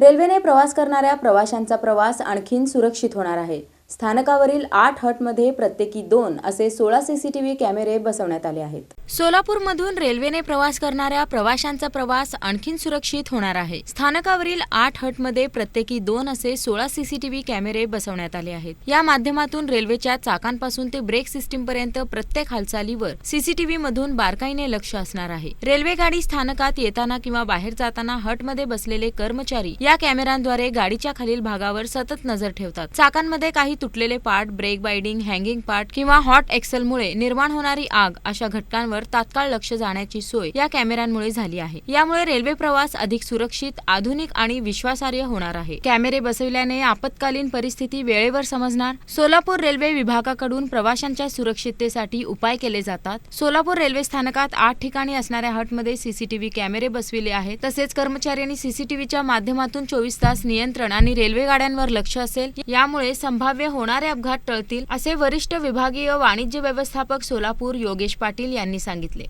रेल्वेने प्रवास करणाऱ्या प्रवाशांचा प्रवास आणखीन सुरक्षित होणार आहे. स्थानकावरील आठ हटमध्ये प्रत्येकी दोन असे सोळा सीसीटीव्ही कॅमेरे बसवण्यात आले आहेत. सोलापूरमधून रेल्वेने प्रवास करणाऱ्या प्रवाशांचा प्रवास आणखीन सुरक्षित होणार आहे. स्थानकावरील आठ हटमध्ये प्रत्येकी दोन असे सोळा सीसीटीव्ही कॅमेरे बसवण्यात आले आहेत. या माध्यमातून रेल्वेच्या चाकांपासून ते ब्रेक सिस्टीम पर्यंत प्रत्येक हालचालीवर सीसीटीव्ही मधून बारकाईने लक्ष असणार आहे. रेल्वे गाडी स्थानकात येताना किंवा बाहेर जाताना हटमध्ये बसलेले कर्मचारी या कॅमेऱ्यांद्वारे गाडीच्या खालील भागावर सतत नजर ठेवतात. चाकांमध्ये काही तुटलेले part brake binding hanging part किंवा हॉट एक्सेलमुळे निर्माण होणारी आग अशा घटकांवर तात्काळ लक्ष जाण्याची सोय या कॅमेऱ्यांमुळे झाली आहे. यामुळे रेल्वे प्रवास अधिक सुरक्षित आधुनिक आणि विश्वासार्ह होणार आहे. कॅमेरे बसविल्याने आपत्कालीन परिस्थिती वेळेवर समजणार. सोलापूर रेल्वे विभागाकडून प्रवाशांच्या सुरक्षिततेसाठी उपाय केले जातात. सोलापूर रेल्वे स्थानकात आठ ठिकाणी असणाऱ्या हटमध्ये सीसीटीव्ही कॅमेरे बसविले आहेत. तसेच कर्मचाऱ्यांनी सीसीटीव्हीच्या माध्यमातून चोवीस तास नियंत्रण आणि रेल्वे गाड्यांवर लक्ष असेल. यामुळे संभाव्य होणारे अपघात टळतील असे वरिष्ठ विभागीय वाणिज्य व्यवस्थापक सोलापूर योगेश पाटील यांनी सांगितले.